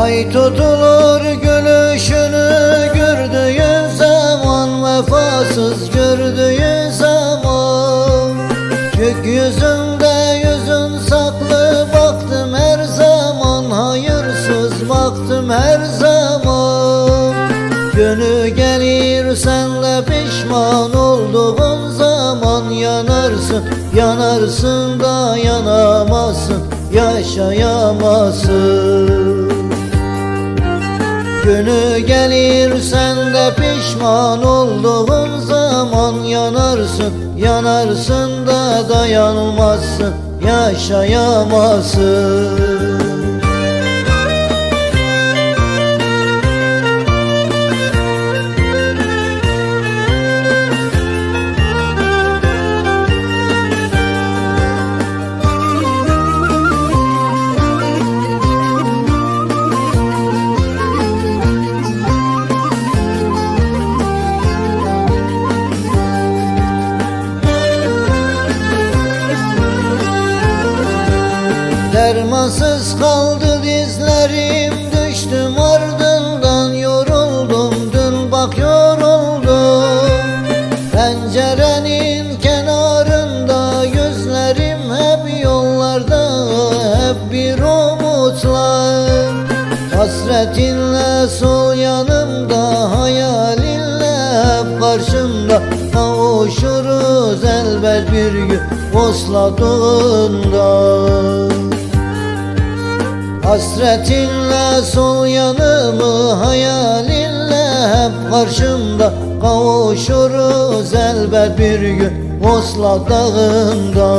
Ay tutulur gülüşünü gördüğü zaman Vefasız gördüğü zaman. Gök yüzünde yüzün saklı Baktım her zaman hayırsız Baktım her zaman. Günü gelir senle pişman olduğun zaman Yanarsın, yanarsın da yanamazsın Yaşayamazsın. Günü gelir sen de pişman olduğun zaman yanarsın Yanarsın da dayanmazsın yaşayamazsın Dermansız kaldı dizlerim Düştüm ardından yoruldum Dün bak yoruldum. Pencerenin kenarında Gözlerim hep yollarda Hep bir umutlar. Hasretinle sol yanımda Hayalinle hep karşımda. Kavuşuruz elbet bir gün Vosladığında Hasretinle sol yanımı hayalinle hep karşımda Kavuşuruz elbet bir gün Osla dağında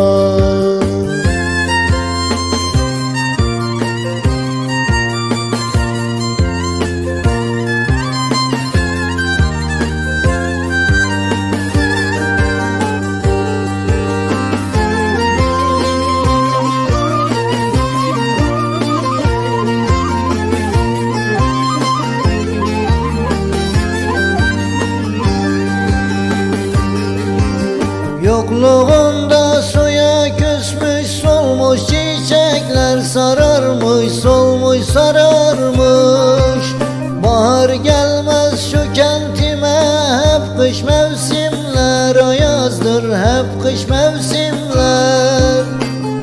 Yokluğunda suya küsmüş solmuş çiçekler sararmış solmuş sararmış. Bahar gelmez şu kentime hep kış mevsimler ayazdır hep kış mevsimler.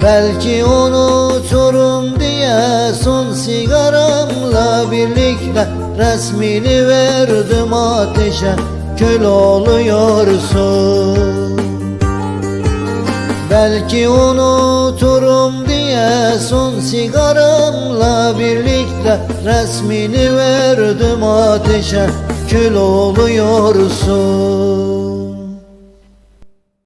Belki unuturum diye son sigaramla birlikte resmini verdim ateşe kül oluyorsun Belki unuturum diye son sigaramla birlikte Resmini verdim ateşe. Kül oluyorsun